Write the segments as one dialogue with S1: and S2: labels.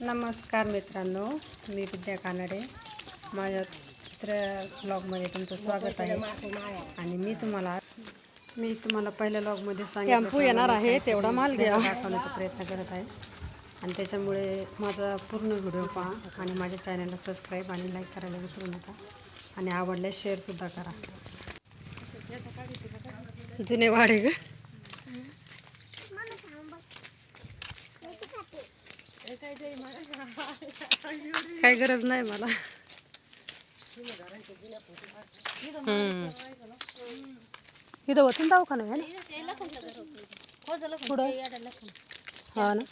S1: नमस्कार मित्रांनो मी विद्या कानडे. माझ्या दुसऱ्या ब्लॉगमध्ये तुमचं स्वागत आहे. आणि मी तुम्हाला मी तुम्हाला पहिल्या ब्लॉगमध्ये
S2: टेम्पो येणार आहे, तेवढा माल घ्या.
S1: दाखवण्याचा प्रयत्न करत आहे. आणि त्याच्यामुळे माझा पूर्ण व्हिडिओ पहा आणि माझ्या चॅनलला सबस्क्राईब आणि लाईक करायला विसरू नका. आणि आवडल्यास शेअरसुद्धा करा.
S2: जुने वाडे ग. काही गरज नाही मला. इथं होती दवाखाना आहे ना? पुढं? हा ना?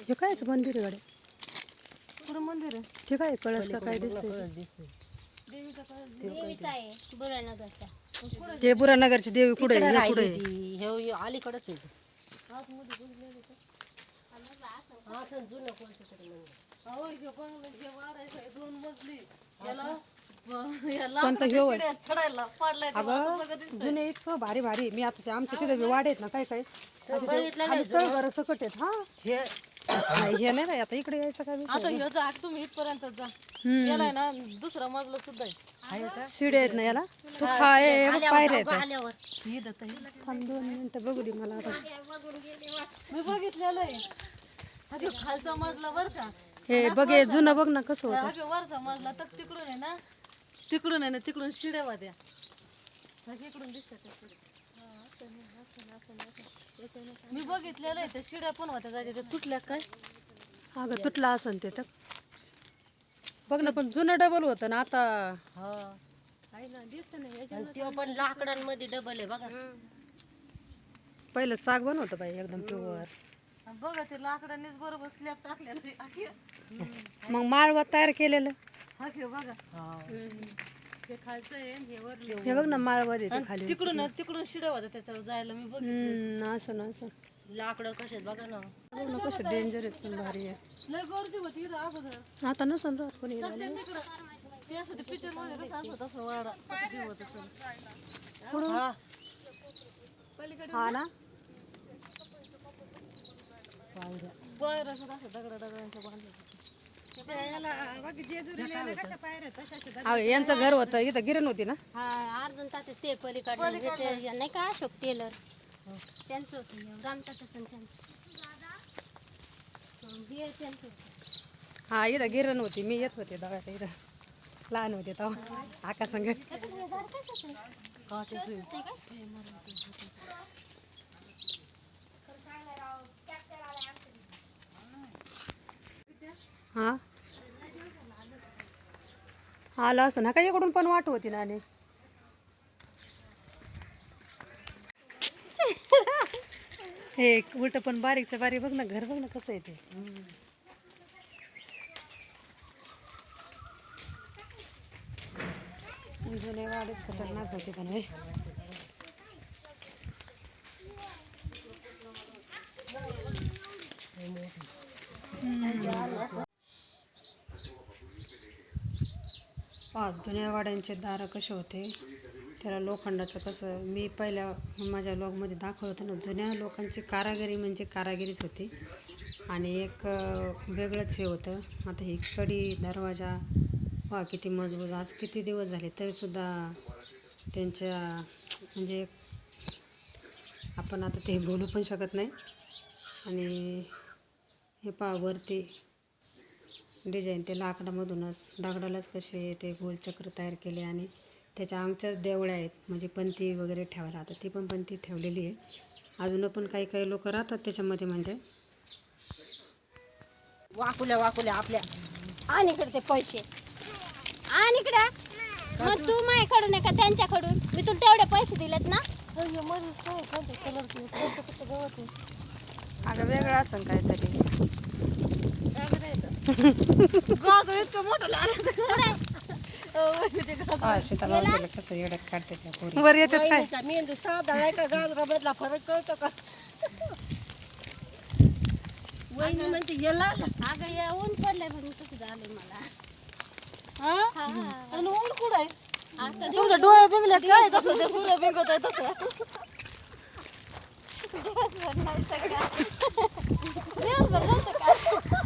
S2: हे कायच मंदिर आहे
S1: मंदिर
S2: ते काय कळस का काय दिसतंय ते? बुरानगरची देवी कुठे आहे? आहे.
S3: आहे
S2: कोणतं अगं जुने इतकं भारी भारी मी आता ते आमच्या तिथे वाडे आहेत ना काय काय खाली तळघर सकट आहेत हा? नाही, हे नाही आता इकडे यायचं काय विषय
S3: आता
S2: नाही.
S3: ह्यो जा तुम्ही इथपर्यंत जा.
S2: हम्म.
S3: गेलाय ना दुसरा मजला सुद्धा आहे.
S2: शिड्या आहेत ना याला? तू खाय पायऱ्या आहेत. थांब दोन मिनिटं बघू दे मला आता.
S3: मी बघितलेलं आहे. हा ह्यो खालचा मजला बर का.
S2: हे बघ हे जुनं बघ ना कसं होतं.
S3: वरचा मजला तर तिकडून आहे ना तिकडून आहे ना तिकडून शिड्या वाद्या. इकडून दिसतात त्या शिड्या. मी बघितलेलं आहे त्या शिड्या पण होत्या जायच्या त्या तुटल्या काय?
S2: अगं तुटला असन ते तर. बघ ना पण जुनं डबल होतं ना आता.
S3: ते पण लाकडांमध्ये डबल आहे बघा.
S2: पहिलं साग बनवतं बाई एकदम प्युअर
S3: बघा ते लाकडांनीच बरोबर स्लॅब टाकलेलं आहे.
S2: मग माळवा तयार केलेलं.
S3: हा घेऊ बघा. ते खालचं आहे आणि हे वरलं
S2: हे बघ ना माळवा देते खाली.
S3: तिकडून तिकडून शिड्या होत्या त्याच्यावर जायला मी बघ
S2: हम्म असं ना असं.
S3: लाकडं कसे बघा ना.
S2: बघ ना कसं डेंजर आहेत पण भारी आहे.
S3: लय गर्दी होती इथं अगोदर.
S2: आता नसन राहत कोणी
S3: ते तिकडं. ते असं ते पिक्चरमध्ये कसं असं तसं वाडा तसं ते होत? हा.
S2: हा ना?
S3: बरं असं असं दगडा दगडांचं बांधलं.
S2: अहो, यांचं घर होतं इथं गिरण होती ना?
S4: हा अर्जुन ते पलीकडे ते नाही का अशोक टेलर? त्यांचं होतं हे, राम तात्याचं आणि त्यांचं. हं, त्यांचं होतं.
S2: इथं गिरण होती. मी येत होते दव्याच्या इथं. लहान होते तेव्हा. आका संग.
S4: त्याचं हे झाड कशाचं आहे? ते काय?
S2: हा? आलं असं ना का इकडून पण वाट होती ना आणि हे उलट पण बारीकचं बारीक बघ ना घर बघ ना कसं आहे ते जुने वाढत खतरनाक होते पण होय. पाच जुन्या वाड्यांचे दारं कसे होते त्याला लोखंडाचं कसं मी पहिल्या माझ्या लॉगमध्ये दाखवलं होतं ना जुन्या लोकांची कारागिरी म्हणजे कारागिरीच होती. आणि एक वेगळंच हे होतं. आता ही कडी दरवाजा वा किती मजबूत. आज किती दिवस झाले तरीसुद्धा त्यांच्या म्हणजे आपण आता ते बोलू पण शकत नाही. आणि हे पहा वरती डिझाईन ते लाकडामधूनच दगडालाच कसे ते गोलचक्र तयार केले आणि त्याच्या आमच्याच देवळ्या आहेत म्हणजे पंथी वगैरे ठेवायला आता ती पण पंथी ठेवलेली आहे. अजून पण काही काही लोक राहतात त्याच्यामध्ये म्हणजे?
S3: वाकुल्या वाकुल्या आपल्या.
S4: आण इकडे ते पैसे. आण इकडे. मग तू माझ्याकडून आहे का त्यांच्याकडून? मी तुला तेवढे पैसे दिलेत ना?
S2: अगं वेगळं असं काहीतरी.
S3: गाजर इतकं मोठं लागलं
S1: कसं एवढं काढते
S2: वर येतात काय
S3: मेंदू साधा आहे का गाजरामधला फरक कळतो का वहिनी म्हणते याला
S4: अगं या ऊन पडलंय म्हणून तसं झालं मला हा
S3: आणि ऊन कुठं आहे
S4: आता
S3: तुमच्या डोळे बिंगल्यात काय तसं ते सूर्य बिंगत आहे तसं
S4: दिवसभर नाही सगळं दिवसभर नव्हतं का?